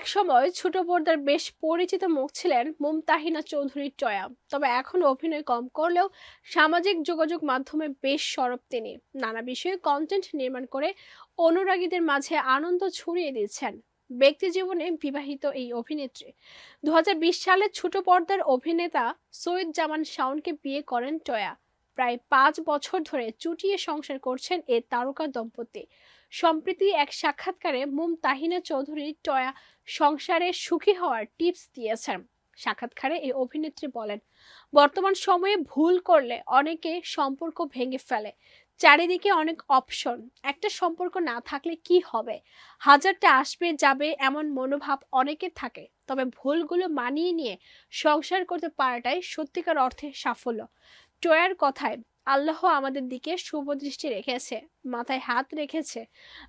একসময় ছোট পর্দার বেশ পরিচিত মুখ ছিলেন মুমতাহিনা চৌধুরীর টয়া তবে এখন অভিনয় কম করলেও সামাজিক যোগাযোগ মাধ্যমে বেশ সরব তিনি। নানা বিষয়ে কন্টেন্ট নির্মাণ করে অনুরাগীদের মাঝে আনন্দ ছড়িয়ে দিচ্ছেন ব্যক্তি জীবনে বিবাহিত এই অভিনেত্রী। দু হাজার বিশ সালে ছোট পর্দার অভিনেতা সৈয়দ জামান শাওনকে বিয়ে করেন টয়া প্রায় পাঁচ বছর ধরে চুটিয়ে সংসার করছেন এ তারকা দম্পতি। সম্প্রতি এক সাক্ষাৎকারে মুমতাহিনা চৌধুরী টয়া সংসারে সুখী হওয়ার টিপস দিয়েছেন। সাক্ষাৎকারে এই অভিনেত্রী বলেন, বর্তমান সময়ে ভুল করলে অনেকে সম্পর্ক ভেঙে ফেলে। চারিদিকে অনেক অপশন। একটা সম্পর্ক না থাকলে কি হবে? হাজারটা আসবে, যাবে এমন মনোভাব অনেকের থাকে। তবে ভুলগুলো মানিয়ে নিয়ে সংসার করতে পারাটাই সত্যিকার অর্থে সাফল্য। টয়ার কথায় আল্লাহ আমাদের দিকে শুভ দৃষ্টি রেখেছে, মাথায় হাত রেখেছে।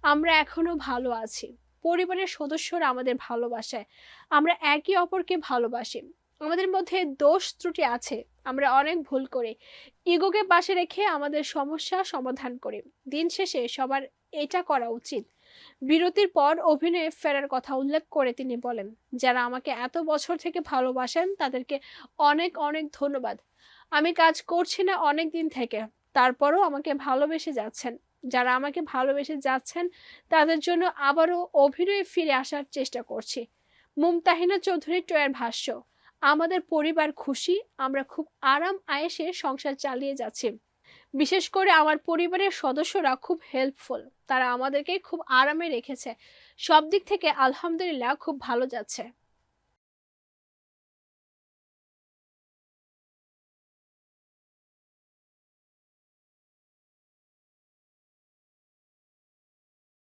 আমরা এখনও ভালো আছি। পরিবারের সদস্যরা আমাদের ভালোবাসে আমরা একে অপরকে ভালোবাসি। আমাদের মধ্যে দোষ ত্রুটি আছে। আমরা অনেক ভুল করি। ইগোকে পাশে রেখে আমাদের সমস্যা সমাধান করি। দিন শেষে সবার এটা করা উচিত। বিরতির পর অভিনয়ে ফেরার কথা উল্লেখ করে তিনি বলেন, যারা আমাকে এত বছর থেকে ভালোবাসেন, তাদেরকে অনেক অনেক ধন্যবাদ। আমি কাজ করছি না অনেক দিন থেকে। তারপরও আমাকে ভালোবেসে যাচ্ছেন। যারা আমাকে ভালোবেসে যাচ্ছেন, তাদের জন্য আবারও অভিনয়ে ফিরে আসার চেষ্টা করছি। মুমতাহিনা চৌধুরী টয়ের ভাষ্য, আমাদের পরিবার খুশি, আমরা খুব আরাম আয়েসে সংসার চালিয়ে যাচ্ছি। বিশেষ করে আমার পরিবারের সদস্যরা খুব হেল্পফুল তারা আমাদেরকে খুব আরামে রেখেছে। সব দিক থেকে আলহামদুলিল্লাহ খুব ভালো যাচ্ছে।